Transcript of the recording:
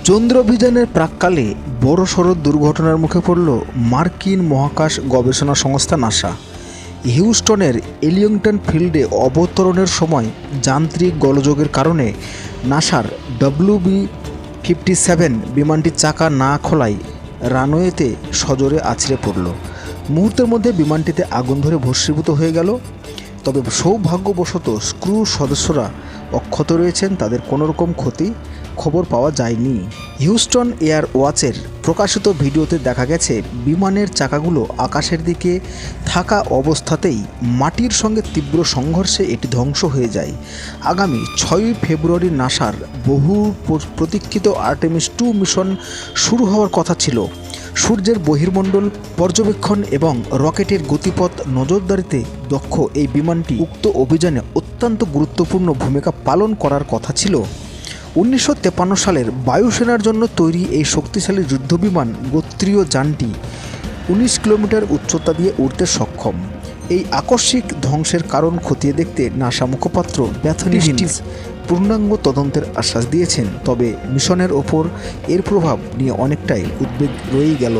চন্দ্র অভিযানের প্রাককালে বড়সড় দুর্ঘটনার মুখে পড়ল মার্কিন মহাকাশ গবেষণা সংস্থা নাসা। হিউস্টনের এলিয়ংটন ফিল্ডে অবতরণের সময় যান্ত্রিক গোলযোগের কারণে নাসার ডব্লিউবি ফিফটি সেভেন বিমানটির চাকা না খোলায় রানওয়েতে সজোরে আছড়ে পড়ল। মুহূর্তের মধ্যে বিমানটিতে আগুন ধরে ভস্মীভূত হয়ে গেল। তবে সৌভাগ্যবশত স্ক্রু সদস্যরা অক্ষত রয়েছেন, তাদের কোনো রকম ক্ষতি খবর পাওয়া যায়নি। হিউস্টন এয়ার ওয়াচের প্রকাশিত ভিডিওতে দেখা গেছে, বিমানের চাকাগুলো আকাশের দিকে থাকা অবস্থাতেই মাটির সঙ্গে তীব্র সংঘর্ষে এটি ধ্বংস হয়ে যায়। আগামী ছয়ই ফেব্রুয়ারি নাসার বহু প্রতীক্ষিত আর্টেমিস টু মিশন শুরু হওয়ার কথা ছিল। সূর্যের বহির্মণ্ডল, পর্যবেক্ষণ এবং রকেটের গতিপথ নজরদারিতে দক্ষ এই বিমানটি উক্ত অভিযানে অত্যন্ত গুরুত্বপূর্ণ ভূমিকা পালন করার কথা ছিল। উনিশশো সালের বায়ুসেনার জন্য তৈরি এই শক্তিশালী যুদ্ধবিমান গোত্রীয় যানটি উনিশ কিলোমিটার উচ্চতা দিয়ে উড়তে সক্ষম। এই আকস্মিক ধ্বংসের কারণ খতিয়ে দেখতে নাসা মুখপাত্র ব্যাথনি পূর্ণাঙ্গ তদন্তের আশ্বাস দিয়েছেন তবে মিশনের ওপর এর প্রভাব নিয়ে অনেকটাই উদ্বেগ রয়েই গেল।